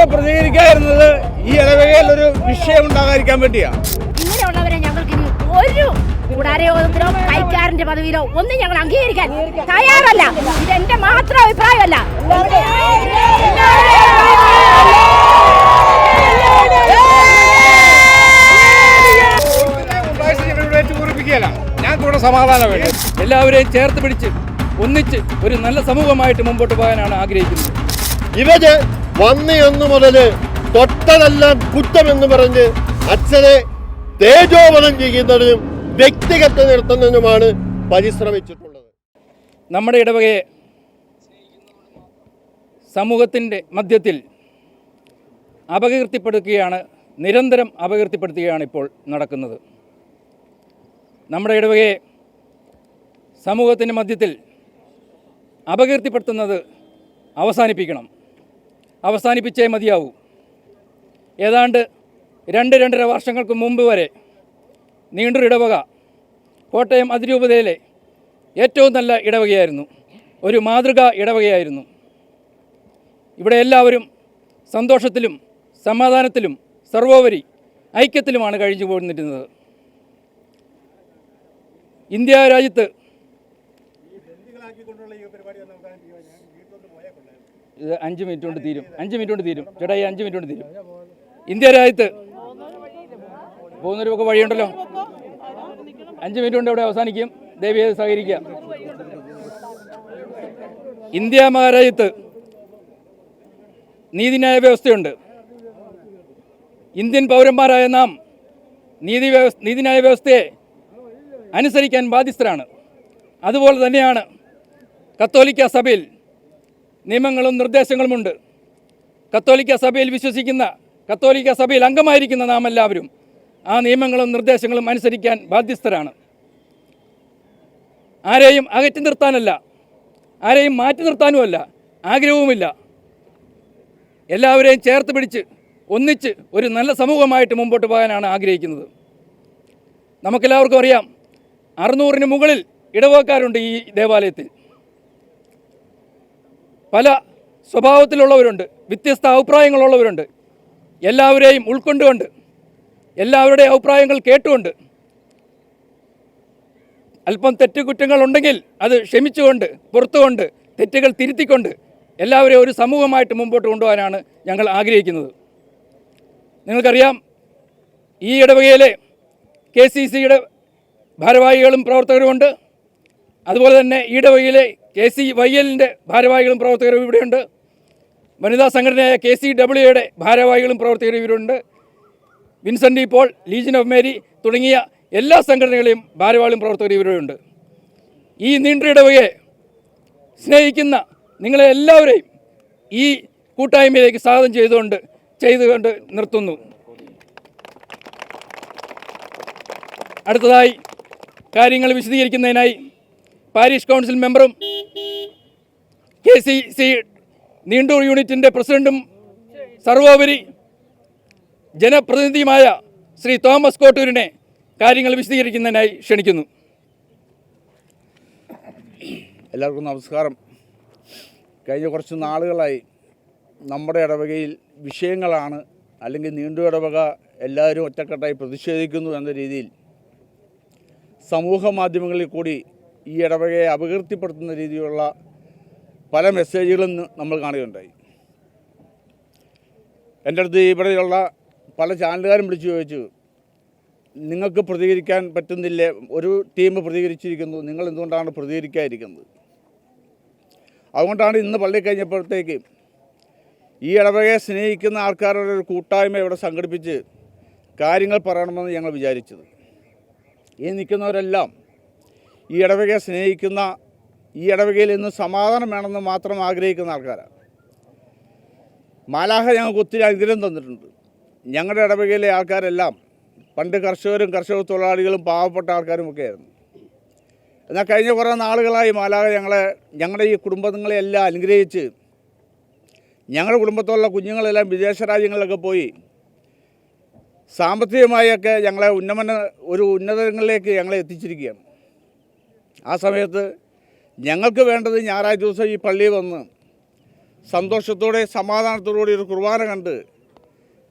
ഞങ്ങൾ പ്രതികരിക്കാതിരുന്നത് ഈ ഇടവകയിൽ ഒരു വിഷയം ഉണ്ടാകാതിരിക്കാൻ വേണ്ടിയാ ഇങ്ങനെയുള്ളവരെ ഞങ്ങൾക്ക് ഇനി ഒരു കൂടാരയോഗത്തിലോ കൈക്കാരന്റെ പദവിയിലോ ഒന്നും ഞങ്ങൾ അംഗീകരിക്കാൻ തയ്യാറല്ല. ഇതെന്റെ എന്റെ മാത്രം അഭിപ്രായമല്ല. ഞങ്ങൾക്ക് ഇവിടെ സമാധാനം വേണം. എല്ലാവരെയും ചേർത്ത് പിടിച്ച് ഒന്നിച്ച് ഒരു നല്ല സമൂഹമായിട്ട് മുമ്പോട്ട് പോകാനാണ് ആഗ്രഹിക്കുന്നത്. ഇവർ വന്നിയൊന്നു മുതൽ തൊട്ടതെല്ലാം കുറ്റമെന്ന് പറഞ്ഞ് അച്ഛനെ തേജോവധം ചെയ്യുന്നതിനും വ്യക്തിഗത നിർത്തുന്നതിനുമാണ് പരിശ്രമിച്ചിട്ടുള്ളത്. നമ്മുടെ ഇടവകയെ സമൂഹത്തിന്റെ മധ്യത്തിൽ അപകീർത്തിപ്പെടുത്തുകയാണ് നിരന്തരം അപകീർത്തിപ്പെടുത്തുകയാണ് ഇപ്പോൾ നടക്കുന്നത്. നമ്മുടെ ഇടവകയെ സമൂഹത്തിന്റെ മധ്യത്തിൽ അപകീർത്തിപ്പെടുത്തുന്നത് അവസാനിപ്പിക്കണം. അവസാനിപ്പിച്ചേ മതിയാവൂ. ഏതാണ്ട് രണ്ട് രണ്ടര വർഷങ്ങൾക്ക് മുമ്പ് വരെ നീണ്ടൊരു ഇടവക കോട്ടയം അതിരൂപതയിലെ ഏറ്റവും നല്ല ഇടവകയായിരുന്നു. ഒരു മാതൃകാ ഇടവകയായിരുന്നു. ഇവിടെ എല്ലാവരും സന്തോഷത്തിലും സമാധാനത്തിലും സർവോപരി ഐക്യത്തിലുമാണ് കഴിഞ്ഞു പോന്നിരുന്നത് ഇന്ത്യ രാജ്യത്ത് അഞ്ച് മിനിറ്റ് കൊണ്ട് തീരും. അഞ്ച് മിനിറ്റ് കൊണ്ട് തീരും. ചേട്ടാ ഈ അഞ്ച് മിനിറ്റ് കൊണ്ട് തീരും. ഇന്ത്യ രാജ്യത്ത് പോകുന്നൊരു ഒക്കെ വഴിയുണ്ടല്ലോ. അഞ്ച് മിനിറ്റ് കൊണ്ട് ഇവിടെ അവസാനിക്കും. ദേവിയെ സഹകരിക്കുക. ഇന്ത്യ മഹാരാജ്യത്ത് നീതിന്യായ വ്യവസ്ഥയുണ്ട്. ഇന്ത്യൻ പൗരന്മാരായ നാം നീതി നീതിന്യായ വ്യവസ്ഥയെ അനുസരിക്കാൻ ബാധ്യസ്ഥരാണ്. അതുപോലെ തന്നെയാണ് കത്തോലിക്ക സഭയിൽ നിയമങ്ങളും നിർദ്ദേശങ്ങളുമുണ്ട്. കത്തോലിക്ക സഭയിൽ വിശ്വസിക്കുന്ന കത്തോലിക്ക സഭയിൽ അംഗമായിരിക്കുന്ന നാം എല്ലാവരും ആ നിയമങ്ങളും നിർദ്ദേശങ്ങളും അനുസരിക്കാൻ ബാധ്യസ്ഥരാണ്. ആരെയും അകറ്റി നിർത്താനല്ല ആരെയും മാറ്റി നിർത്താനുമല്ല ആഗ്രഹവുമില്ല. എല്ലാവരെയും ചേർത്ത് പിടിച്ച് ഒന്നിച്ച് ഒരു നല്ല സമൂഹമായിട്ട് മുമ്പോട്ട് പോകാനാണ് ആഗ്രഹിക്കുന്നത്. നമുക്കെല്ലാവർക്കും അറിയാം അറുന്നൂറിന് മുകളിൽ ഇടവക്കാരുണ്ട് ഈ ദേവാലയത്തിൽ. പല സ്വഭാവത്തിലുള്ളവരുണ്ട് വ്യത്യസ്ത അഭിപ്രായങ്ങളുള്ളവരുണ്ട്. എല്ലാവരെയും ഉൾക്കൊണ്ടുകൊണ്ട് എല്ലാവരുടെയും അഭിപ്രായങ്ങൾ കേട്ടുകൊണ്ട് അല്പം തെറ്റുകുറ്റങ്ങൾ ഉണ്ടെങ്കിൽ അത് ക്ഷമിച്ചുകൊണ്ട് പുറത്തുകൊണ്ട് തെറ്റുകൾ തിരുത്തിക്കൊണ്ട് എല്ലാവരെയും ഒരു സമൂഹമായിട്ട് മുമ്പോട്ട് കൊണ്ടുപോകാനാണ് ഞങ്ങൾ ആഗ്രഹിക്കുന്നത്. നിങ്ങൾക്കറിയാം ഈ ഇടവകയിലെ കെ സി സിയുടെ ഭാരവാഹികളും പ്രവർത്തകരുമുണ്ട്. അതുപോലെ തന്നെ ഈ ഇടവകയിലെ കെ സി വൈ എല്ലിന്റെ ഭാരവാഹികളും പ്രവർത്തകരും ഇവിടെയുണ്ട്. വനിതാ സംഘടനയായ കെ സി ഡബ്ല്യുയുടെ ഭാരവാഹികളും പ്രവർത്തകരും ഇവരുണ്ട് വിൻസെന്റ് ഇപ്പോൾ ലീജിയൻ ഓഫ് മേരി തുടങ്ങിയ എല്ലാ സംഘടനകളെയും ഭാരവാഹികളും പ്രവർത്തകരും ഇവരുണ്ട് ഈ നീണ്ട ഇടവകയെ സ്നേഹിക്കുന്ന നിങ്ങളെ എല്ലാവരെയും ഈ കൂട്ടായ്മയിലേക്ക് സ്വാഗതം ചെയ്തുകൊണ്ട് ചെയ്തുകൊണ്ട് നിർത്തുന്നു. അടുത്തതായി കാര്യങ്ങൾ വിശദീകരിക്കുന്നതിനായി പാരീഷ് കൗൺസിൽ മെമ്പറും കെ സി സി നീണ്ടൂർ യൂണിറ്റിന്റെ പ്രസിഡന്റും സർവോപരി ജനപ്രതിനിധിയുമായ ശ്രീ തോമസ് കോട്ടൂരിനെ കാര്യങ്ങൾ വിശദീകരിക്കുന്നതിനായി ക്ഷണിക്കുന്നു. എല്ലാവർക്കും നമസ്കാരം. കഴിഞ്ഞ കുറച്ച് നാളുകളായി നമ്മുടെ ഇടവകയിൽ വിഷയങ്ങളാണ് അല്ലെങ്കിൽ നീണ്ടു ഇടവക എല്ലാവരും ഒറ്റക്കെട്ടായി പ്രതിഷേധിക്കുന്നു എന്ന രീതിയിൽ സമൂഹ മാധ്യമങ്ങളിൽ കൂടി ഈ ഇടവകയെ അപകീർത്തിപ്പെടുത്തുന്ന രീതിയിലുള്ള പല മെസ്സേജുകളും നമ്മൾ കാണുകയുണ്ടായി. എന്റെ അടുത്ത് ഇവിടെയുള്ള പല ചാനലുകാരും വിളിച്ചു ചോദിച്ചു നിങ്ങൾക്ക് പ്രതികരിക്കാൻ പറ്റുന്നില്ലേ? ഒരു ടീം പ്രതികരിച്ചിരിക്കുന്നു നിങ്ങൾ എന്തുകൊണ്ടാണ് പ്രതികരിക്കാതിരിക്കുന്നത്? അതുകൊണ്ടാണ് ഇന്ന് പള്ളി കഴിഞ്ഞപ്പോഴത്തേക്ക് ഈ ഇടവകയെ സ്നേഹിക്കുന്ന ആൾക്കാരുടെ ഒരു കൂട്ടായ്മ ഇവിടെ സംഘടിപ്പിച്ച് കാര്യങ്ങൾ പറയണമെന്ന് ഞങ്ങൾ വിചാരിച്ചത്. ഈ നിൽക്കുന്നവരെല്ലാം ഈ ഇടവകയെ സ്നേഹിക്കുന്ന ഈ ഇടവകയിൽ നിന്ന് സമാധാനം വേണമെന്ന് മാത്രം ആഗ്രഹിക്കുന്ന ആൾക്കാരാണ്. മാലാഹ ഞങ്ങൾക്ക് ഒത്തിരി അനുഗ്രഹം തന്നിട്ടുണ്ട്. ഞങ്ങളുടെ ഇടവകയിലെ ആൾക്കാരെല്ലാം പണ്ട് കർഷകരും കർഷക തൊഴിലാളികളും പാവപ്പെട്ട ആൾക്കാരും ഒക്കെ ആയിരുന്നു എന്നാൽ കഴിഞ്ഞ കുറേ നാളുകളായി മാലാഹ ഞങ്ങളെ ഞങ്ങളുടെ ഈ കുടുംബങ്ങളെയെല്ലാം അനുഗ്രഹിച്ച് ഞങ്ങളുടെ കുടുംബത്തോടുള്ള കുഞ്ഞുങ്ങളെല്ലാം വിദേശ രാജ്യങ്ങളിലൊക്കെ പോയി സാമ്പത്തികമായൊക്കെ ഞങ്ങളെ ഉന്നമന ഒരു ഉന്നതങ്ങളിലേക്ക് ഞങ്ങളെ എത്തിച്ചിരിക്കുകയാണ്. ആ സമയത്ത് ഞങ്ങൾക്ക് വേണ്ടത് ഞായറാഴ്ച ദിവസം ഈ പള്ളിയിൽ വന്ന് സന്തോഷത്തോടെ സമാധാനത്തോടുകൂടി ഒരു കുർബാന കണ്ട്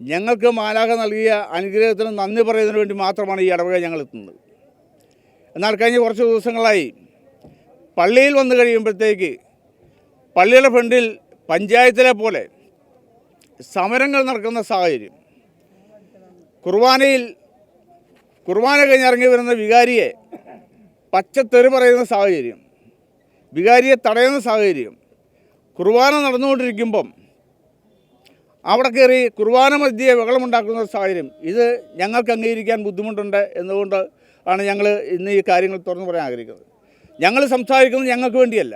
ഞങ്ങൾക്ക് മാലാഖ നൽകിയ അനുഗ്രഹത്തിന് നന്ദി പറയുന്നതിന് വേണ്ടി മാത്രമാണ് ഈ ഇടവക ഞങ്ങൾ എത്തുന്നത്. എന്നാൽ കഴിഞ്ഞ കുറച്ച് ദിവസങ്ങളായി പള്ളിയിൽ വന്നു കഴിയുമ്പോഴത്തേക്ക് പള്ളിയുടെ ഫ്രണ്ടിൽ പഞ്ചായത്തിലെ പോലെ സമരങ്ങൾ നടക്കുന്ന സാഹചര്യം. കുർബാനയിൽ കുർബാന കഴിഞ്ഞിറങ്ങി വരുന്ന വികാരിയെ പച്ചത്തെറി പറയുന്ന സാഹചര്യം വികാരിയെ തടയുന്ന സാഹചര്യം കുർബാന നടന്നുകൊണ്ടിരിക്കുമ്പം അവിടെ കയറി കുർബാന മധ്യയെ ബഹളമുണ്ടാക്കുന്ന സാഹചര്യം ഇത് ഞങ്ങൾക്ക് അംഗീകരിക്കാൻ ബുദ്ധിമുട്ടുണ്ട് എന്നുകൊണ്ട് ആണ് ഞങ്ങൾ ഇന്ന് ഈ കാര്യങ്ങൾ തുറന്നു പറയാൻ ആഗ്രഹിക്കുന്നത്. ഞങ്ങൾ സംസാരിക്കുന്നത് ഞങ്ങൾക്ക് വേണ്ടിയല്ല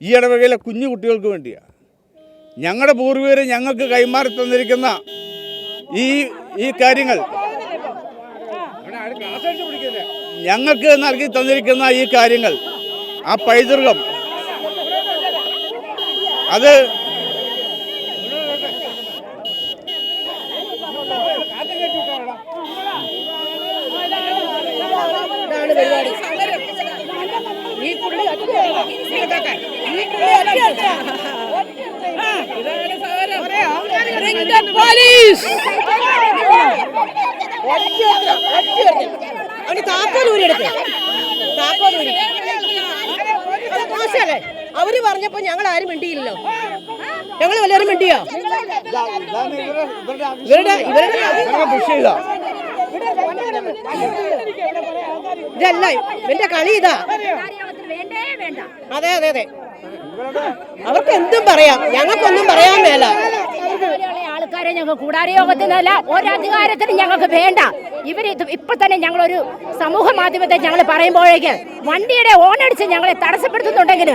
ഈ ഇടവകയിലെ കുഞ്ഞു കുട്ടികൾക്ക് വേണ്ടിയാണ് ഞങ്ങളുടെ പൂർവികർ ഞങ്ങൾക്ക് കൈമാറി തന്നിരിക്കുന്ന ഈ ഈ കാര്യങ്ങൾ ഞങ്ങൾക്ക് നൽകി തന്നിരിക്കുന്ന ഈ കാര്യങ്ങൾ ആ പൈതൃകം അത് അവന് താക്കോലൂരി എടുക്ക് താക്കോലൂരി അത് മോശമല്ലേ? അവർ പറഞ്ഞപ്പോ ഞങ്ങൾ ആരും മിണ്ടിയില്ലല്ലോ. ഞങ്ങൾ വല്ലവരും മിണ്ടിയോ? ഇവരുടെ ഇതല്ല ഇവന്റെ കളി ഇതാ. വേണ്ടേ വേണ്ട അതെ അതെ അതെ. അവർക്ക് എന്തും പറയാം. ഞങ്ങൾക്കൊന്നും പറയാൻ മേല. ആൾക്കാരെ ഞങ്ങൾ കൂടാരയോഗത്തിനല്ല ഒരധികാരത്തിനും ഞങ്ങൾക്ക് വേണ്ട. ഇവർ ഇത് ഇപ്പൊ തന്നെ ഞങ്ങളൊരു സമൂഹ മാധ്യമത്തെ ഞങ്ങൾ പറയുമ്പോഴേക്ക് വണ്ടിയുടെ ഓണടിച്ച് ഞങ്ങളെ തടസ്സപ്പെടുത്തുന്നുണ്ടെങ്കിൽ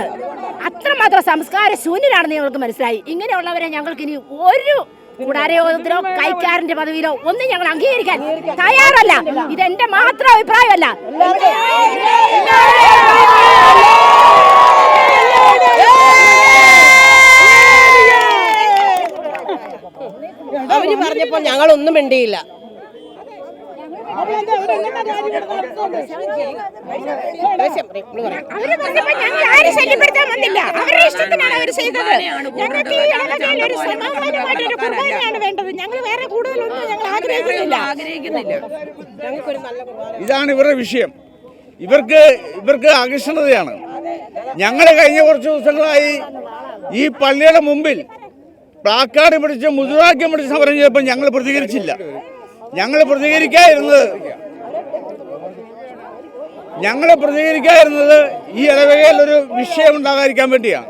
അത്രമാത്രം സംസ്കാര ശൂന്യരാണെന്ന് ഞങ്ങൾക്ക് മനസ്സിലായി. ഇങ്ങനെയുള്ളവരെ ഞങ്ങൾക്ക് ഇനി ഒരു കൂടാരയോഗത്തിലോ കൈക്കാരന്റെ പദവിയിലോ ഒന്നും ഞങ്ങൾ അംഗീകരിക്കാൻ തയ്യാറല്ല. ഇതെന്റെ മാത്രം അഭിപ്രായമല്ല. അവർ പറഞ്ഞപ്പോ ഞങ്ങളൊന്നും മിണ്ടിയില്ല ദേഷ്യം പറയും, ഇവൾ പറയും. അവർ ഞങ്ങൾ ആരും ശല്യപ്പെടുത്താൻ വന്നില്ല. അവരുടെ ഇഷ്ടത്തിനാണ് അവർ ചെയ്തത്. ഞങ്ങൾക്ക് ഈ ഇടവകയിൽ ഒരു കുർബാനയാണ് വേണ്ടത്. ഞങ്ങൾ വേറെ കൂടുതലൊന്നും ഞങ്ങൾ ആഗ്രഹിക്കുന്നില്ല. ഞങ്ങൾക്കൊരു നല്ല ഇതാണ് ഇവരുടെ വിഷയം. ഇവർക്ക് ഇവർക്ക് ആകർഷണതയാണ് ഞങ്ങൾ കഴിഞ്ഞ കുറച്ച് ദിവസങ്ങളായി ഈ പള്ളിയുടെ മുമ്പിൽ പ്ലാക്കാർഡ് പിടിച്ച് മുദ്രാവാക്യം പിടിച്ച് സമരം ചെയ്തപ്പോൾ ഞങ്ങൾ പ്രതികരിച്ചില്ല. ഞങ്ങൾ പ്രതികരിക്കാതിരുന്നത് ഞങ്ങൾ പ്രതികരിക്കാതിരുന്നത് ഈ ഇടവകയിൽ ഒരു വിഷയം ഉണ്ടാകാതിരിക്കാൻ വേണ്ടിയാണ്.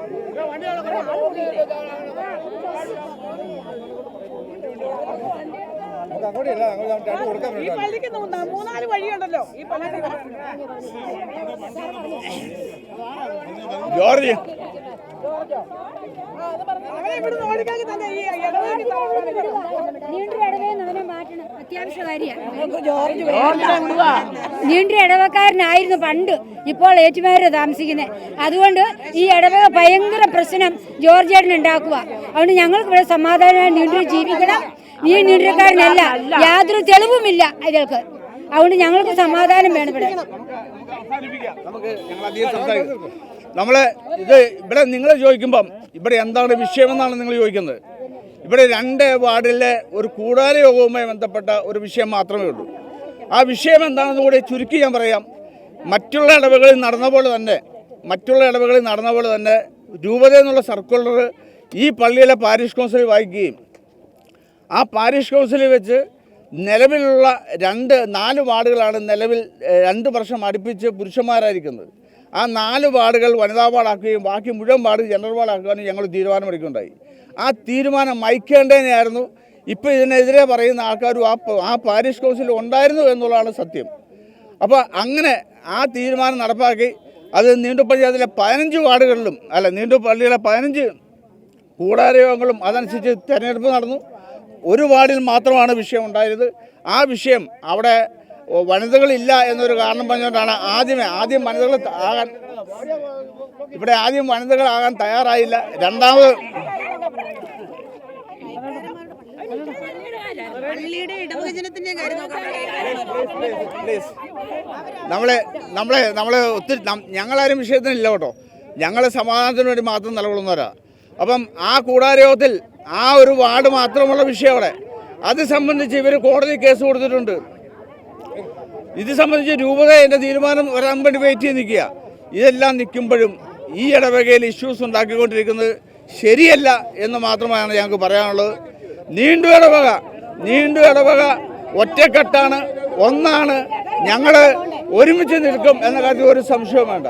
ഈ പള്ളിക്ക് മൂന്നാ- മൂന്നാൽ വഴിയുണ്ടല്ലോ. ഈ പള്ളിക്ക് ജോർജ്. നീണ്ട ഇടവക്കാരനായിരുന്നു പണ്ട്. ഇപ്പോൾ ഏറ്റുമാര് താമസിക്കുന്നത് അതുകൊണ്ട് ഈ ഇടവക ഭയങ്കര പ്രശ്നം ജോർജേട്ടൻ ഉണ്ടാക്കുക അതുകൊണ്ട് ഞങ്ങൾക്ക് ഇവിടെ സമാധാനമായി നീണ്ടു ജീവിക്കണം. ഈ നീണ്ടക്കാരനല്ല യാതൊരു തെളിവുമില്ല അയാൾക്ക്. അതുകൊണ്ട് ഞങ്ങൾക്ക് സമാധാനം വേണം ഇവിടെ നമുക്ക് ഞങ്ങൾ അധികം സംസാരിക്കും ഇത് ഇവിടെ നിങ്ങൾ ചോദിക്കുമ്പം ഇവിടെ എന്താണ് വിഷയമെന്നാണ് നിങ്ങൾ ചോദിക്കുന്നത്. ഇവിടെ രണ്ട് വാർഡിലെ ഒരു കൂടാര യോഗവുമായി ബന്ധപ്പെട്ട ഒരു വിഷയം മാത്രമേ ഉള്ളൂ. ആ വിഷയം എന്താണെന്ന് കൂടി ചുരുക്കി ഞാൻ പറയാം. മറ്റുള്ള ഇടവകളിൽ നടന്ന പോലെ തന്നെ മറ്റുള്ള ഇടവകളിൽ നടന്ന പോലെ തന്നെ രൂപത എന്നുള്ള സർക്കുലർ ഈ പള്ളിയിലെ പാരിഷ് കൗൺസിൽ വായിക്കുകയും ആ പാരിഷ് കൗൺസിലിൽ വെച്ച് നിലവിലുള്ള രണ്ട് നാല് വാർഡുകളാണ് നിലവിൽ രണ്ട് വർഷം അടുപ്പിച്ച് പുരുഷന്മാരായിരിക്കുന്നത്. ആ നാല് വാർഡുകൾ വനിതാ വാർഡാക്കുകയും ബാക്കി മുഴുവൻ വാർഡ് ജനറൽ വാർഡാക്കാനും ഞങ്ങൾ തീരുമാനമെടുക്കുകയുണ്ടായി. ആ തീരുമാനം മയക്കേണ്ടതിനായിരുന്നു ഇപ്പോൾ ഇതിനെതിരെ പറയുന്ന ആൾക്കാരും ആ ആ പാരിഷ് കൗൺസിൽ ഉണ്ടായിരുന്നു എന്നുള്ളതാണ് സത്യം. അപ്പോൾ അങ്ങനെ ആ തീരുമാനം നടപ്പാക്കി. അത് നീണ്ടു പഞ്ചായത്തിലെ പതിനഞ്ച് വാർഡുകളിലും അല്ല നീണ്ടു പള്ളിയിലെ പതിനഞ്ച് കൂടാരയോഗങ്ങളും അതനുസരിച്ച് തിരഞ്ഞെടുപ്പ് നടന്നു. ഒരു വാർഡിൽ മാത്രമാണ് വിഷയം ഉണ്ടായത് ആ വിഷയം അവിടെ വനിതകളില്ല എന്നൊരു കാരണം പറഞ്ഞുകൊണ്ടാണ് ആദ്യമേ ആദ്യം വനിതകൾ ആകാൻ ഇവിടെ ആദ്യം വനിതകളാകാൻ തയ്യാറായില്ല. രണ്ടാമത് നമ്മളെ നമ്മളെ നമ്മളെ ഒത്തിരി ഞങ്ങളാരും വിഷയത്തിനില്ല കേട്ടോ. ഞങ്ങൾ സമാധാനത്തിന് വേണ്ടി മാത്രം നിലകൊള്ളുന്നവരാ. അപ്പം ആ കൂടാരയോഗത്തിൽ ആ ഒരു വാർഡ് മാത്രമുള്ള വിഷയം അവിടെ. അത് സംബന്ധിച്ച് ഇവർ കോടതി കേസ് കൊടുത്തിട്ടുണ്ട്. ഇത് സംബന്ധിച്ച് രൂപത എന്റെ തീരുമാനം വരാൻ വേണ്ടി വെയിറ്റ് ചെയ്ത് നിൽക്കുക. ഇതെല്ലാം നിൽക്കുമ്പോഴും ഈ ഇടവകയിൽ ഇഷ്യൂസ് ഉണ്ടാക്കിക്കൊണ്ടിരിക്കുന്നത് ശരിയല്ല എന്ന് മാത്രമാണ് ഞങ്ങൾക്ക് പറയാനുള്ളത്. നീണ്ടു ഇടവക നീണ്ടു ഇടവക ഒറ്റക്കെട്ടാണ് ഒന്നാണ്. ഞങ്ങൾ ഒരുമിച്ച് നിൽക്കും എന്ന കാര്യത്തിൽ ഒരു സംശയവും വേണ്ട.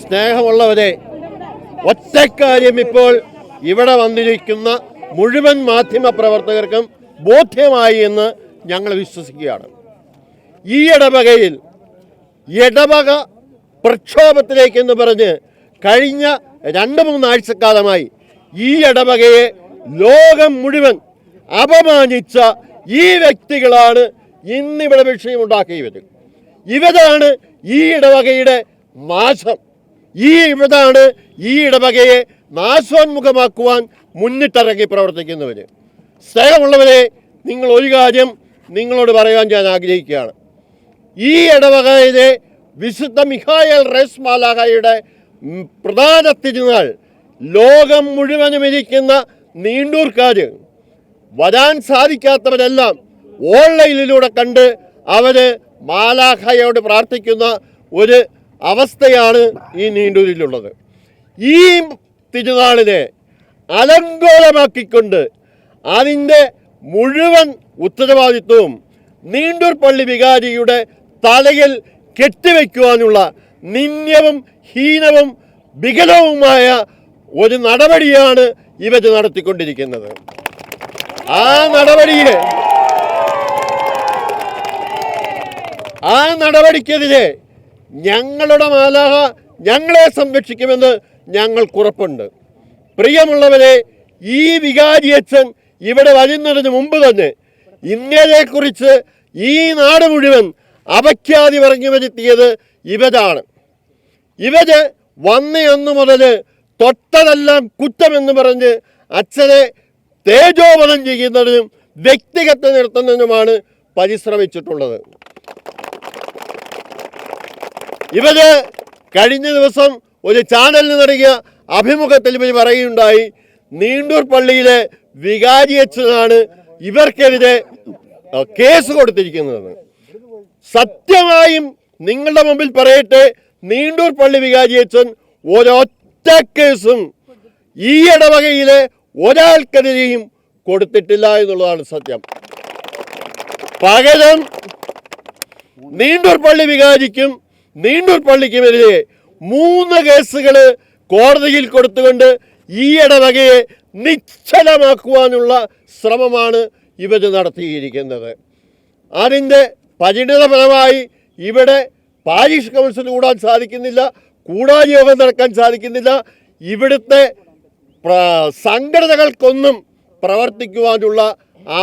സ്നേഹമുള്ളവരെ ഒറ്റക്കാര്യം ഇപ്പോൾ ഇവിടെ വന്നിരിക്കുന്ന മുഴുവൻ മാധ്യമ പ്രവർത്തകർക്കും ബോധ്യമായി എന്ന് ഞങ്ങൾ വിശ്വസിക്കുകയാണ്. ഈ ഇടവകയിൽ ഇടവക പ്രക്ഷോഭത്തിലേക്കെന്ന് പറഞ്ഞ് കഴിഞ്ഞ രണ്ട് മൂന്നാഴ്ചക്കാലമായി ഈ ഇടവകയെ ലോകം മുഴുവൻ അപമാനിച്ച ഈ വ്യക്തികളാണ് ഇന്നിവിടെ വിഷയമുണ്ടാക്കിയത് ഇവരാണ് ഈ ഇടവകയുടെ നാശം ഈ ഇവരാണ് ഈ ഇടവകയെ നാശോന്മുഖമാക്കുവാൻ മുന്നിട്ടിറങ്ങി പ്രവർത്തിക്കുന്നവർ സ്നേഹമുള്ളവരെ നിങ്ങൾ ഒരു കാര്യം നിങ്ങളോട് പറയാൻ ഞാൻ ആഗ്രഹിക്കുകയാണ്. ഈ ഇടവകയിലെ വിശുദ്ധ മിഹായൽ റെസ് മാലാഹയുടെ പ്രധാന തിരുനാൾ ലോകം മുഴുവനും ഇരിക്കുന്ന നീണ്ടൂർക്കാർ വരാൻ സാധിക്കാത്തവരെല്ലാം ഓൺലൈനിലൂടെ കണ്ട് അവർ മാലാഖയോട് പ്രാർത്ഥിക്കുന്ന ഒരു അവസ്ഥയാണ് ഈ നീണ്ടൂരിലുള്ളത്. ഈ തിരുനാളിനെ അലങ്കോലമാക്കിക്കൊണ്ട് അതിന്റെ മുഴുവൻ ഉത്തരവാദിത്വവും നീണ്ടൂർ പള്ളി വികാരിയുടെ തലയിൽ കെട്ടിവെക്കുവാനുള്ള നിന്യവും ഹീനവും വികലവുമായ ഒരു നടപടിയാണ് ഇവർ നടത്തിക്കൊണ്ടിരിക്കുന്നത്. ആ നടപടിയെ ആ നടപടിക്കെതിരെ ഞങ്ങളുടെ മാലാഹ ഞങ്ങളെ സംരക്ഷിക്കുമെന്ന് ഞങ്ങൾക്കുറപ്പുണ്ട് പ്രിയമുള്ളവരെ ഈ വികാരിയച്ഛൻ ഇവിടെ വരുന്നതിന് മുമ്പ് തന്നെ ഇന്ത്യയെക്കുറിച്ച് ഈ നാട് മുഴുവൻ അപഖ്യാതി പറഞ്ഞു വരുത്തിയത് ഇവരാണ്. ഇവർ വന്ന അന്നു മുതൽ തൊട്ടതെല്ലാം കുറ്റമെന്ന് പറഞ്ഞ് അച്ഛനെ തേജോവധം ചെയ്യുന്നതിനും വ്യക്തിഗത നിർത്തുന്നതിനുമാണ് പരിശ്രമിച്ചിട്ടുള്ളത്. ഇവർ കഴിഞ്ഞ ദിവസം ഒരു ചാനലിന് നൽകിയ അഭിമുഖത്തിൽ ഇവർ പറയുകയുണ്ടായി. നീണ്ടൂർ പള്ളിയിലെ വികാരി അച്ഛനാണ് ഇവർക്കെതിരെ കേസ് കൊടുത്തിരിക്കുന്നതെന്ന് സത്യമായും നിങ്ങളുടെ മുമ്പിൽ പറയട്ടെ നീണ്ടൂർ പള്ളി വികാരി അച്ഛൻ ഒരൊറ്റ കേസും ഈ ഇടവകയിലെ ഒരാൾക്കെതിരെയും കൊടുത്തിട്ടില്ല എന്നുള്ളതാണ് സത്യം. പകരം നീണ്ടൂർ പള്ളി വികാരിക്കും നീണ്ടൂർ പള്ളിക്കുമെതിരെ മൂന്ന് കേസുകൾ കോടതിയിൽ കൊടുത്തുകൊണ്ട് ഈ ഇടവകയെ നിശ്ചലമാക്കുവാനുള്ള ശ്രമമാണ് ഇവർ നടത്തിയിരിക്കുന്നത്. അതിന്റെ പരിണിതഫലമായി ഇവിടെ പാരീഷ് കൗൺസിൽ കൂടാൻ സാധിക്കുന്നില്ല കൂടാൻ യോഗം നടക്കാൻ സാധിക്കുന്നില്ല. ഇവിടുത്തെ സംഘടനകൾക്കൊന്നും പ്രവർത്തിക്കുവാനുള്ള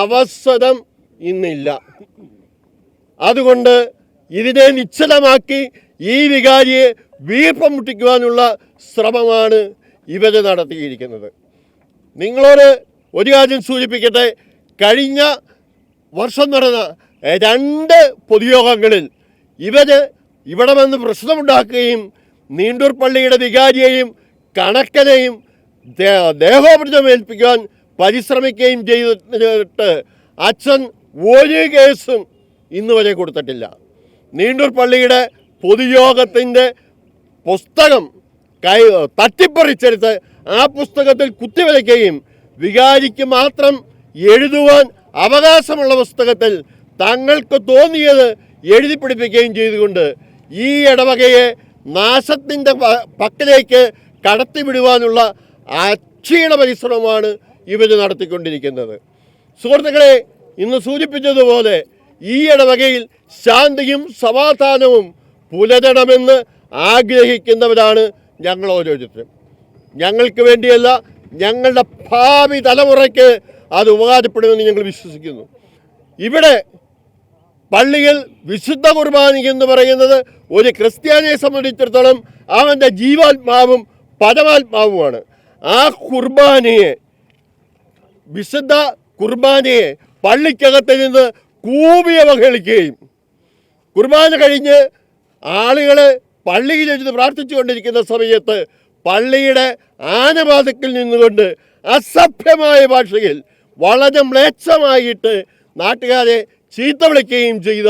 അവസരം ഇന്നില്ല. അതുകൊണ്ട് ഇതിനെ നിശ്ചലമാക്കി ഈ വികാരിയെ വീർപ്പം മുട്ടിക്കുവാനുള്ള ശ്രമമാണ് ഇവർ നടത്തിയിരിക്കുന്നത്. നിങ്ങളോട് ഒരു കാര്യം സൂചിപ്പിക്കട്ടെ. കഴിഞ്ഞ വർഷം നടന്ന രണ്ട് പൊതുയോഗങ്ങളിൽ ഇവർ ഇവിടെ വന്ന് പ്രശ്നമുണ്ടാക്കുകയും നീണ്ടൂർ പള്ളിയുടെ വികാരിയെയും കണക്കനെയും ദേ- ദേഹോപരിതം ഏൽപ്പിക്കുവാൻ പരിശ്രമിക്കുകയും ചെയ്തിട്ട് അച്ഛൻ ഒരു കേസും ഇന്നുവരെ കൊടുത്തിട്ടില്ല. നീണ്ടൂർ പള്ളിയുടെ പൊതുയോഗത്തിന്റെ പുസ്തകം കൈ തട്ടിപ്പറിച്ചെടുത്ത് ആ പുസ്തകത്തിൽ കുത്തിവലയ്ക്കുകയും വികാരിക്ക് മാത്രം എഴുതുവാൻ അവകാശമുള്ള പുസ്തകത്തിൽ തങ്ങൾക്ക് തോന്നിയത് എഴുതി പിടിപ്പിക്കുകയും ചെയ്തുകൊണ്ട് ഈ ഇടവകയെ നാശത്തിന്റെ പക്കലേക്ക് കടത്തിവിടുവാനുള്ള അക്ഷീണ പരിശ്രമമാണ് ഇവർ നടത്തിക്കൊണ്ടിരിക്കുന്നത്. സുഹൃത്തുക്കളെ ഇന്ന് സൂചിപ്പിച്ചതുപോലെ ഈ ഇടവകയിൽ ശാന്തിയും സമാധാനവും പുലരണമെന്ന് ആഗ്രഹിക്കുന്നവരാണ് ഞങ്ങൾ ഓരോരുത്തരും. ഞങ്ങൾക്ക് വേണ്ടിയല്ല ഞങ്ങളുടെ ഭാവി തലമുറയ്ക്ക് അത് ഉപകാരപ്പെടുമെന്ന് ഞങ്ങൾ വിശ്വസിക്കുന്നു. ഇവിടെ പള്ളിയിൽ വിശുദ്ധ കുർബാന എന്ന് പറയുന്നത് ഒരു ക്രിസ്ത്യാനിയെ സംബന്ധിച്ചിടത്തോളം അവന്റെ ജീവാത്മാവും പരമാത്മാവുമാണ്. ആ കുർബാനയെ വിശുദ്ധ കുർബാനയെ പള്ളിക്കകത്ത് നിന്ന് കൂവി അവഹേളിക്കുകയും കുർബാന കഴിഞ്ഞ് ആളുകൾ പള്ളിയിലിരുന്ന് പ്രാർത്ഥിച്ചു കൊണ്ടിരിക്കുന്ന സമയത്ത് പള്ളിയുടെ ആനവാദത്തിൽ നിന്നുകൊണ്ട് അസഭ്യമായ ഭാഷയിൽ വളരെ മ്ലേച്ഛമായിട്ട് നാട്ടുകാരെ ചീത്ത വിളിക്കുകയും ചെയ്ത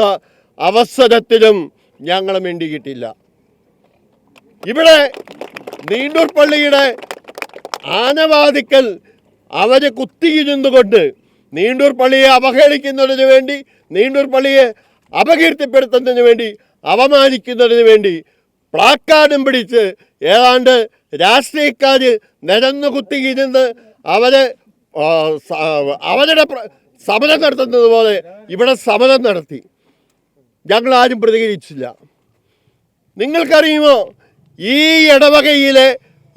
അവസരത്തിലും ഞങ്ങൾ മിണ്ടിയിട്ടില്ല. ഇവിടെ നീണ്ടൂർ പള്ളിയുടെ ആനവാദിക്കൽ അവരെ കുത്തിയിരുന്നുകൊണ്ട് നീണ്ടൂർ പള്ളിയെ അവഹേളിക്കുന്നതിന് വേണ്ടി നീണ്ടൂർ പള്ളിയെ അപകീർത്തിപ്പെടുത്തുന്നതിന് വേണ്ടി അവമാനിക്കുന്നതിന് വേണ്ടി പ്ലാക്കാർഡും പിടിച്ച് ഏതാണ്ട് രാഷ്ട്രീയക്കാർ നിരന്നു കുത്തിയിരുന്ന് അവരെ അവരുടെ സമരം നടത്തുന്നത് പോലെ ഇവിടെ സമരം നടത്തി. ഞങ്ങൾ ആരും പ്രതികരിച്ചില്ല. നിങ്ങൾക്കറിയുമോ ഈ ഇടവകയിലെ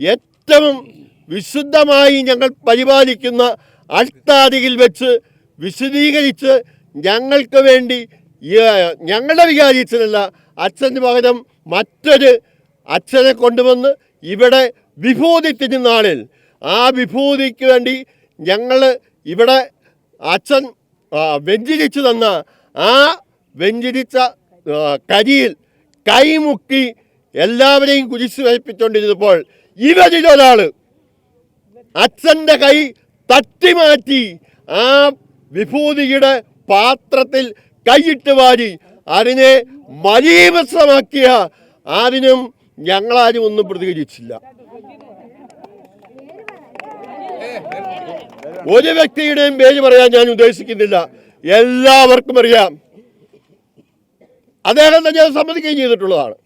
ഏറ്റവും വിശുദ്ധമായി ഞങ്ങൾ പരിപാലിക്കുന്ന അൾത്താരിയിൽ വെച്ച് വിശദീകരിച്ച് ഞങ്ങൾക്ക് വേണ്ടി ഞങ്ങളുടെ വികാരിച്ചനല്ല അച്ഛന് പകരം മറ്റൊരു അച്ഛനെ കൊണ്ടുവന്ന് ഇവിടെ വിഭൂതി തിരുനാളിൽ ആ വിഭൂതിക്ക് വേണ്ടി ഞങ്ങൾ ഇവിടെ അച്ഛൻ വെഞ്ചിരിച്ചു തന്ന ആ വെഞ്ചിരിച്ച കരിയിൽ കൈമുക്കി എല്ലാവരെയും കുരിശ് വഹിപ്പിച്ചുകൊണ്ടിരുന്നപ്പോൾ ഇവരിലൊരാൾ അച്ഛന്റെ കൈ തട്ടിമാറ്റി ആ വിഭൂതിയുടെ പാത്രത്തിൽ കൈയിട്ട് വാരി അതിനെ മലീവസമാക്കിയ ആരിനും ഞങ്ങളാരും ഒന്നും പ്രതികരിച്ചില്ല. ഒരു വ്യക്തിയുടെയും പേര് പറയാൻ ഞാൻ ഉദ്ദേശിക്കുന്നില്ല. എല്ലാവർക്കും അറിയാം. അദ്ദേഹം തന്നെ സമ്മതിക്കുകയും ചെയ്തിട്ടുള്ളതാണ്.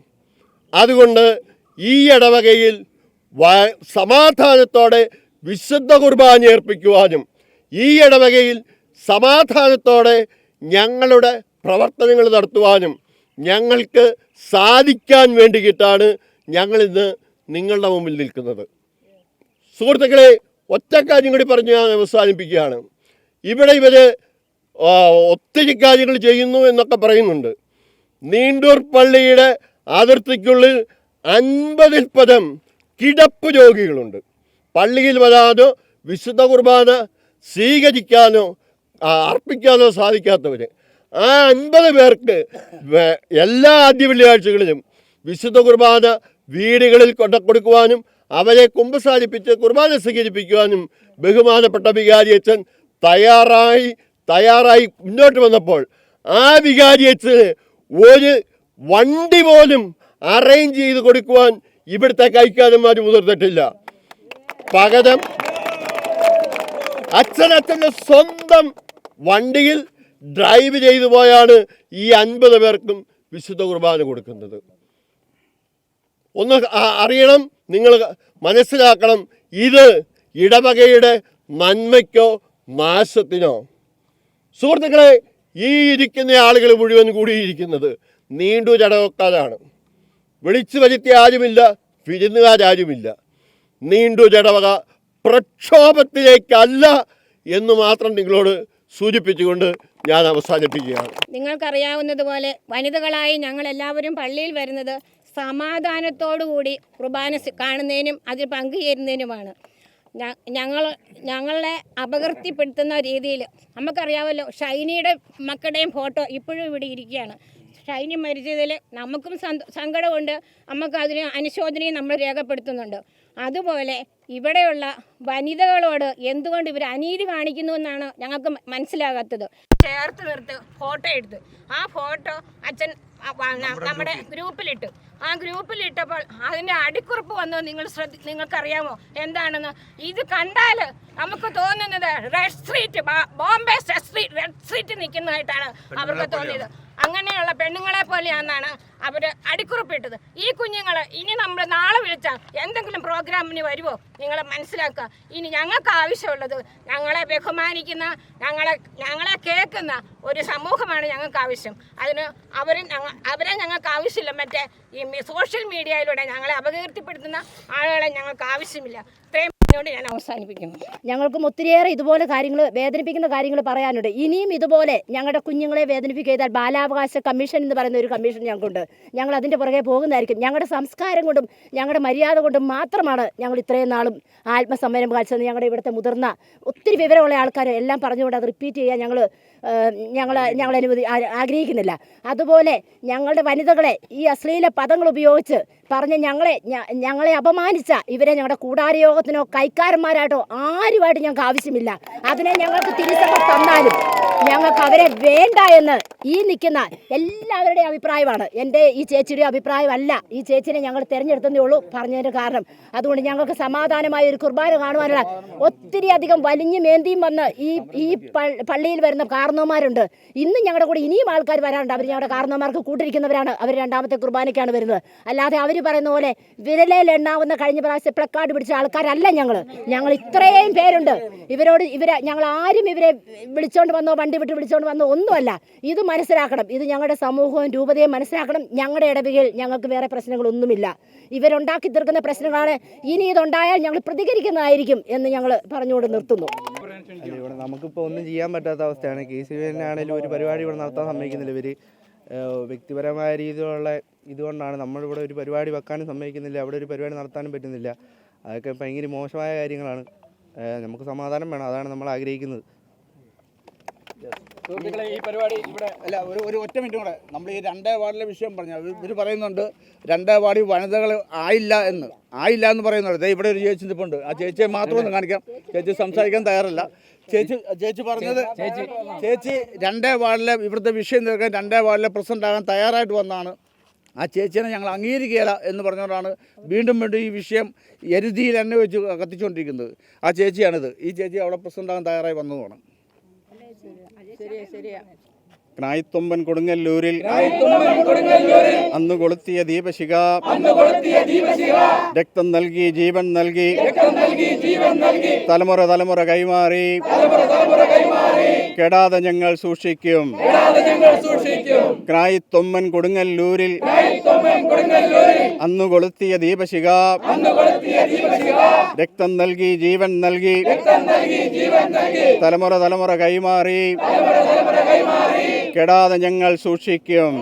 അതുകൊണ്ട് ഈ ഇടവകയിൽ സമാധാനത്തോടെ വിശുദ്ധ കുർബാന ഏർപ്പിക്കുവാനും ഈ ഇടവകയിൽ സമാധാനത്തോടെ ഞങ്ങളുടെ പ്രവർത്തനങ്ങൾ നടത്തുവാനും ഞങ്ങൾക്ക് സാധിക്കാൻ വേണ്ടിയിട്ടാണ് ഞങ്ങളിന്ന് നിങ്ങളുടെ മുമ്പിൽ നിൽക്കുന്നത്. സുഹൃത്തുക്കളെ ഒറ്റ കാര്യം കൂടി പറഞ്ഞ് ഞാൻ അവസാനിപ്പിക്കുകയാണ്. ഇവിടെ ഇവർ ഒത്തിരി കാര്യങ്ങൾ ചെയ്യുന്നു എന്നൊക്കെ പറയുന്നുണ്ട്. നീണ്ടൂർ പള്ളിയുടെ അതിർത്തിക്കുള്ളിൽ അൻപതിൽ പദം കിടപ്പ് രോഗികളുണ്ട്. പള്ളിയിൽ വരാനോ വിശുദ്ധ കുർബാന സ്വീകരിക്കാനോ അർപ്പിക്കാനോ സാധിക്കാത്തവർ ആ അൻപത് പേർക്ക് എല്ലാ ആദ്യ വെള്ളിയാഴ്ചകളിലും വിശുദ്ധ കുർബാന വീടുകളിൽ കൊണ്ട കൊടുക്കുവാനും അവരെ കുമ്പസാരിപ്പിച്ച് കുർബാന സ്വീകരിപ്പിക്കുവാനും ബഹുമാനപ്പെട്ട വികാരി അച്ഛൻ തയ്യാറായി തയ്യാറായി മുന്നോട്ട് വന്നപ്പോൾ ആ വികാരി അച്ഛന് ഒരു വണ്ടി പോലും അറേഞ്ച് ചെയ്ത് കൊടുക്കുവാൻ ഇവിടുത്തെ കൈക്കാരന്മാർ മുതിർന്നിട്ടില്ല. പകരം അച്ഛനച്ഛന്റെ സ്വന്തം വണ്ടിയിൽ ഡ്രൈവ് ചെയ്തു പോയാണ് ഈ അൻപത് പേർക്കും വിശുദ്ധ കുർബാന കൊടുക്കുന്നത്. ഒന്ന് അറിയണം നിങ്ങൾ മനസ്സിലാക്കണം ഇത് ഇടവകയുടെ നന്മയ്ക്കോ നാശത്തിനോ? സുഹൃത്തുക്കളെ ഈ ഇരിക്കുന്ന ആളുകൾ മുഴുവൻ കൂടിയിരിക്കുന്നത് നീണ്ടു ചടവക്കാരാണ് വിളിച്ചു വരുത്തിയ ആരുമില്ല വിരുന്നുകാരാരുമില്ല. നീണ്ടൂരടവക പ്രക്ഷോഭത്തിലേക്കല്ല എന്ന് മാത്രം നിങ്ങളോട് സൂചിപ്പിച്ചുകൊണ്ട് ഞാൻ അവസാനിപ്പിക്കുകയാണ്. നിങ്ങൾക്കറിയാവുന്നതുപോലെ വനിതകളായി ഞങ്ങൾ എല്ലാവരും പള്ളിയിൽ വരുന്നത് സമാധാനത്തോടുകൂടി കുർബാന കാണുന്നതിനും അതിൽ പങ്കുചേരുന്നതിനുമാണ്. ഞങ്ങൾ ഞങ്ങളെ അപകീർത്തിപ്പെടുത്തുന്ന രീതിയിൽ നമുക്കറിയാമല്ലോ ഷൈനിയുടെ മക്കളുടെയും ഫോട്ടോ ഇപ്പോഴും ഇവിടെ ഇരിക്കുകയാണ്. ഷൈനി മരിച്ചതിൽ നമുക്കും സന്ത- സങ്കടമുണ്ട് നമുക്ക് അതിന് അനുശോചനയും നമ്മൾ രേഖപ്പെടുത്തുന്നുണ്ട്. അതുപോലെ ഇവിടെയുള്ള വനിതകളോട് എന്തുകൊണ്ട് ഇവർ അനീതി കാണിക്കുന്നു എന്നാണ് ഞങ്ങൾക്ക് മനസ്സിലാകാത്തത്. ചേർത്ത് നിർത്ത് ഫോട്ടോ എടുത്ത്. ആ ഫോട്ടോ അച്ഛൻ നമ്മുടെ ഗ്രൂപ്പിലിട്ടു. ആ ഗ്രൂപ്പിൽ ഇട്ടപ്പോൾ അതിന്റെ അടിക്കുറിപ്പ് വന്നു നിങ്ങൾ ശ്രദ്ധി നിങ്ങൾക്കറിയാമോ? എന്താണെന്ന്? ഇത് കണ്ടാൽ നമുക്ക് തോന്നുന്നത് red street Bombay red street red street നിൽക്കുന്നതായിട്ടാണ് അവർക്ക് തോന്നിയത്. അങ്ങനെയുള്ള പെണ്ണുങ്ങളെ പോലെയാണെന്നാണ് അവർ അടിക്കുറിപ്പിട്ടത്. ഈ കുഞ്ഞുങ്ങൾ ഇനി നമ്മൾ നാളെ വിളിച്ചാൽ എന്തെങ്കിലും പ്രോഗ്രാമിന് വരുമോ നിങ്ങൾ മനസ്സിലാക്കുക. ഇനി ഞങ്ങൾക്ക് ആവശ്യമുള്ളത് ഞങ്ങളെ ബഹുമാനിക്കുന്ന ഞങ്ങളെ ഞങ്ങളെ കേൾക്കുന്ന ഒരു സമൂഹമാണ് ഞങ്ങൾക്ക് ആവശ്യം. അതിന് അവർ ഞങ്ങ അവരെ ഞങ്ങൾക്ക് ആവശ്യമില്ല. മറ്റേ ഈ സോഷ്യൽ മീഡിയയിലൂടെ ഞങ്ങളെ അപകീർത്തിപ്പെടുത്തുന്ന ആളുകളെ ഞങ്ങൾക്ക് ആവശ്യമില്ല. ഇത്രയും പറഞ്ഞുകൊണ്ട് ഞാൻ അവസാനിപ്പിക്കുന്നു. ഞങ്ങൾക്കും ഒത്തിരിയേറെ ഇതുപോലെ കാര്യങ്ങൾ വേദനിപ്പിക്കുന്ന കാര്യങ്ങൾ പറയാനുണ്ട്. ഇനിയും ഇതുപോലെ ഞങ്ങളുടെ കുഞ്ഞുങ്ങളെ വേദനിപ്പിക്കുക ചെയ്താൽ ബാലാവകാശ കമ്മീഷൻ എന്ന് പറയുന്ന ഒരു കമ്മീഷൻ ഞങ്ങൾക്കുണ്ട്. ഞങ്ങൾ അതിന്റെ പുറകെ പോകുന്നതായിരിക്കും. ഞങ്ങളുടെ സംസ്കാരം കൊണ്ടും ഞങ്ങളുടെ മര്യാദ കൊണ്ടും മാത്രമാണ് ഞങ്ങൾ ഇത്രയും നാളും ആത്മസമ്മേനം കാഴ്ചത് ഞങ്ങളുടെ ഇവിടുത്തെ മുതിർന്ന ഒത്തിരി വിവരമുള്ള ആൾക്കാരെ എല്ലാം പറഞ്ഞുകൊണ്ട് അത് റിപ്പീറ്റ് ചെയ്യാൻ ഞങ്ങൾ ഞങ്ങൾ ഞങ്ങൾ അനുവദി ആഗ്രഹിക്കുന്നില്ല. അതുപോലെ ഞങ്ങളുടെ വനിതകളെ ഈ അശ്ലീല പദങ്ങൾ ഉപയോഗിച്ച് പറഞ്ഞ് ഞങ്ങളെ ഞങ്ങളെ അപമാനിച്ച ഇവരെ ഞങ്ങളുടെ കൂടാരയോഗത്തിനോ കൈക്കാരന്മാരായിട്ടോ ആരുമായിട്ട് ഞങ്ങൾക്ക് ആവശ്യമില്ല. അതിനെ ഞങ്ങൾക്ക് തിരിച്ചു തന്നാലും ഞങ്ങൾക്ക് അവരെ വേണ്ട എന്ന് ഈ നിൽക്കുന്ന എല്ലാവരുടെയും അഭിപ്രായമാണ്. എന്റെ ഈ ചേച്ചിയുടെ അഭിപ്രായമല്ല. ഈ ചേച്ചിനെ ഞങ്ങൾ തിരഞ്ഞെടുത്തതേ ഉള്ളൂ പറഞ്ഞതിന് കാരണം. അതുകൊണ്ട് ഞങ്ങൾക്ക് സമാധാനമായ ഒരു കുർബാന കാണുവാനുള്ള ഒത്തിരി അധികം വലിഞ്ഞു മേന്തിയും വന്ന് ഈ ഈ പള്ളിയിൽ വരുന്ന കാർന്നോമാരുണ്ട് ഇന്ന് ഞങ്ങളുടെ കൂടെ ഇനിയും ആൾക്കാർ വരാറുണ്ട്. അവർ ഞങ്ങളുടെ കാർന്നോമാർക്ക് കൂട്ടിരിക്കുന്നവരാണ്. അവർ രണ്ടാമത്തെ കുർബാനയ്ക്കാണ് വരുന്നത്. അല്ലാതെ അവർ പറയുന്ന പോലെ വിരലയിൽ എണ്ണാവുന്ന കഴിഞ്ഞ പ്രാവശ്യം പ്ലക്കാർഡ് പിടിച്ച ആൾക്കാരല്ല ഞങ്ങൾ ഞങ്ങൾ ഇത്രയും പേരുണ്ട്. ഇവരോട് ഇവരെ ഞങ്ങൾ ആരും ഇവരെ വിളിച്ചോണ്ട് വന്നോ വണ്ടി വിട്ട് വിളിച്ചോണ്ട് വന്നോ ഒന്നുമല്ല. ഇത് മനസ്സിലാക്കണം. ഇത് ഞങ്ങളുടെ സമൂഹവും രൂപതയും മനസ്സിലാക്കണം. ഞങ്ങളുടെ ഇടവകയിൽ ഞങ്ങൾക്ക് വേറെ പ്രശ്നങ്ങളൊന്നുമില്ല. ഇവരുണ്ടാക്കി തീർക്കുന്ന പ്രശ്നങ്ങളാണ്. ഇനി ഇതുണ്ടായാൽ ഞങ്ങൾ പ്രതികരിക്കുന്നതായിരിക്കും എന്ന് ഞങ്ങൾ പറഞ്ഞുകൊണ്ട് നിർത്തുന്നു. ഇവിടെ നമുക്കിപ്പോൾ ഒന്നും ചെയ്യാൻ പറ്റാത്ത അവസ്ഥയാണ്. കെ സി ആണെങ്കിലും ഒരു പരിപാടി ഇവിടെ നടത്താൻ സമ്മതിക്കുന്നില്ല ഇവർ വ്യക്തിപരമായ രീതിയിലുള്ള ഇതുകൊണ്ടാണ് നമ്മളിവിടെ ഒരു പരിപാടി വെക്കാനും സമ്മതിക്കുന്നില്ല. അവിടെ ഒരു പരിപാടി നടത്താനും പറ്റുന്നില്ല. അതൊക്കെ ഭയങ്കര മോശമായ കാര്യങ്ങളാണ്. നമുക്ക് സമാധാനം വേണം. അതാണ് നമ്മൾ ആഗ്രഹിക്കുന്നത്. സുഹൃത്തുക്കളെ ഈ പരിപാടി ഇവിടെ അല്ല ഒരു ഒരു ഒറ്റ മിനിറ്റ് കൂടെ. നമ്മൾ ഈ രണ്ടേ വാർഡിലെ വിഷയം പറഞ്ഞു ഇവർ പറയുന്നുണ്ട് രണ്ടേ വാർഡിൽ വനിതകൾ ആയില്ല എന്ന്. ആയില്ല എന്ന് പറയുന്നുണ്ട്. ഇവിടെ ഒരു ചേച്ചി നിൽപ്പുണ്ട് ആ ചേച്ചിയെ മാത്രം ഒന്ന് കാണിക്കാം. ചേച്ചി സംസാരിക്കാൻ തയ്യാറല്ല. ചേച്ചി ചേച്ചി പറഞ്ഞത് ചേച്ചി. ചേച്ചി രണ്ടേ വാർഡിലെ ഇവിടുത്തെ വിഷയം തീർക്കാൻ രണ്ടേ വാർഡിലെ പ്രസിഡന്റ് ആകാൻ തയ്യാറായിട്ട് വന്നാണ്. ആ ചേച്ചിനെ ഞങ്ങൾ അംഗീകരിക്കുകയില്ല എന്ന് പറഞ്ഞുകൊണ്ടാണ് വീണ്ടും വീണ്ടും ഈ വിഷയം എരുതിയിൽ എണ്ണ വെച്ച് കത്തിച്ചുകൊണ്ടിരിക്കുന്നത്. ആ ചേച്ചിയാണിത്. ഈ ചേച്ചി അവിടെ പ്രസിഡന്റ് ആകാൻ തയ്യാറായി വന്നതുമാണ്. ക്നായിത്തൊമ്പൻ കൊടുങ്ങല്ലൂരിൽ അന്ന് കൊളുത്തിയ ദീപശിഖ. രക്തം നൽകി ജീവൻ നൽകി. തലമുറ തലമുറ കൈമാറി. കെടാതെ ഞങ്ങൾ സൂക്ഷിക്കും. ക്നായിത്തൊമ്മൻ കൊടുങ്ങല്ലൂരിൽ അന്ന് കൊളുത്തിയ ദീപശിഖ. രക്തം നൽകി ജീവൻ നൽകി. തലമുറ തലമുറ കൈമാറി. കെടാതെ ഞങ്ങൾ സൂക്ഷിക്കും.